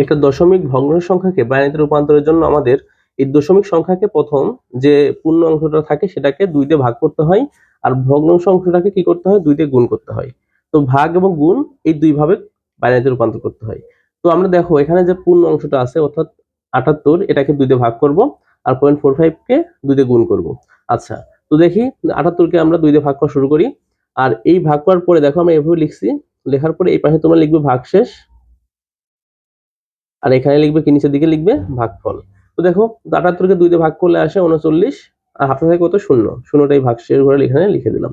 একটা দশমিক ভগ্ন সংখ্যাকে বাইনারিতে রূপান্তরের জন্য আমাদের এই দশমিক সংখ্যাকে প্রথম যে পূর্ণ অংশটা থাকে সেটাকে দুই দিয়ে ভাগ করতে হয়, আর ভগ্নাংশ অংশটাকে কি করতে হয়? দুই দিয়ে গুণ করতে হয়। তো ভাগ এবং গুণ এই দুই ভাবে বাইনারিতে রূপান্তর করতে হয়। তো আমরা দেখো এখানে যে পূর্ণ অংশটা আছে, অর্থাৎ আটাত্তর, এটাকে দুই দিয়ে ভাগ করব, আর পয়েন্ট ফোর ফাইভকে দুই দিয়ে গুণ করব। আচ্ছা তো দেখি আটাত্তরকে আমরা দুই দিয়ে ভাগ করা শুরু করি। আর এই ভাগ করার পরে দেখো আমরা এভাবে লিখছি, লেখার পরে এই পাশে তোমরা লিখবে ভাগশেষ। আর এখানে লিখবে কি নিচের দিকে লিখবে ভাগফল। তো দেখো, আটাত্তরকে দুই ভাগ করলে আসে উনচল্লিশ, আর হাতে থাকে কত? শূন্য। শূন্যটাই ভাগশেষ ঘরে এখানে লিখে দিলাম।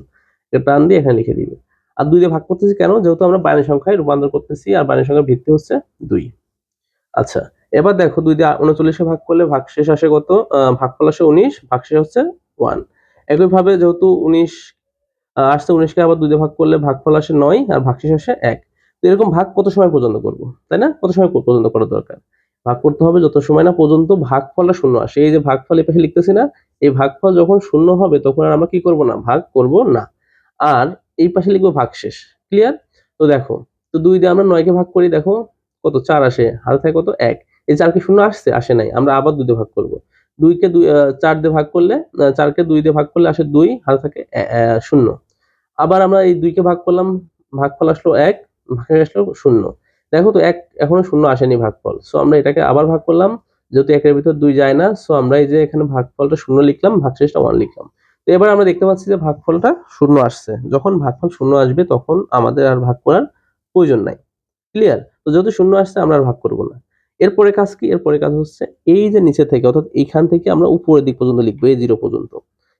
এটা দিয়ে এখানে লিখে দিবে। আর দুই দিয়ে ভাগ করতেছি কেন? যেহেতু আমরা বাইনারি সংখ্যায় রূপান্তর করতেছি, আর বাইনারি সংখ্যার ভিত্তি হচ্ছে দুই। আচ্ছা এবার দেখো দুই দিয়ে উনচল্লিশে ভাগ করলে ভাগশেষ আসে কত? ভাগফল আসে উনিশ, ভাগশেষ হচ্ছে ওয়ান। একইভাবে যেহেতু উনিশ আসছে উনিশকে আবার দুই দিয়ে ভাগ করলে ভাগফল আসে নয়, আর ভাগশেষ আসে এক। তো এরকম ভাগ কত সময় পর্যন্ত করব? তাই না? কত সময় পর্যন্ত করা দরকার? ভাগ করতে হবে যত সময় না পর্যন্ত ভাগ ভাগফলটা শূন্য আসে। এই যে ভাগফল এই পাশে লিখতেছি না, এই ভাগফল যখন শূন্য হবে তখন আর আমরা কি করব না? ভাগ করব না। আর এই পাশে লিখব ভাগশেষ ক্লিয়ার তো দেখো, তো দুই দিয়ে আমরা নয়কে ভাগ করি, দেখো কত? চার আসে। হাতে থাকে কত? এক। এই চারকে শূন্য আসছে? আসে নাই। আমরা আবার দুই দিয়ে ভাগ করব। দুইকে দুই চার দিয়ে ভাগ করলে চারকে দুই দিয়ে ভাগ করলে আসে দুই, হাতে থাকে শূন্য। আবার আমরা এই দুইকে ভাগ করলাম, ভাগফল আসলো এক। ভাগের আসলো শূন্য। দেখো তো, এক এখনও শূন্য আসেনি ভাগফল। সো আমরা এটাকে আবার ভাগ করলাম। যেহেতু একের ভিতর দুই যায় না সো আমরা এই যে এখানে ভাগফলটা শূন্য লিখলাম, ভাগশেষটা ওয়ান লিখলাম। তো এবার আমরা দেখতে পাচ্ছি যে ভাগফলটা শূন্য আসছে। যখন ভাগফল শূন্য আসবে, তখন আমাদের আর ভাগ করার প্রয়োজন নাই। ক্লিয়ার তো যেহেতু শূন্য আসছে, আমরা আর ভাগ করব না। এরপরে কাজ কি? এরপরে কাজ হচ্ছে, এই যে নিচে থেকে, অর্থাৎ এইখান থেকে আমরা উপরের দিক পর্যন্ত লিখব, এই জিরো পর্যন্ত।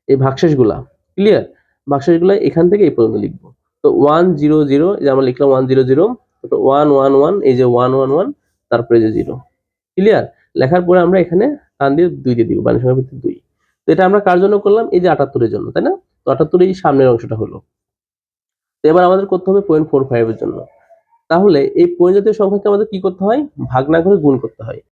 এই ভাগশেষগুলা ক্লিয়ার ভাগশেষগুলা এখান থেকে এই পর্যন্ত লিখব। তো ওয়ান জিরো জিরো যে আমরা লিখলাম one zero zero one one one এই যে ওয়ান ওয়ান ওয়ান তারপরে যে জিরো ক্লিয়ার লেখার পরে আমরা এখানে টান দিয়ে দুই দিয়ে দিব বাণী সংখ্যার ভিত্তিতে দুই। তো এটা আমরা কার জন্য করলাম? এই যে আটাত্তরের জন্য, তাই না? তো আটাত্তর এই সামনের অংশটা হলো। তো এবার আমাদের করতে হবে পয়েন্ট ফোর ফাইভ এর জন্য। তাহলে এই পয়েন্ট জাতীয় সংখ্যাকে আমাদের কি করতে হয়? ভাগ না করে গুণ করতে হয়।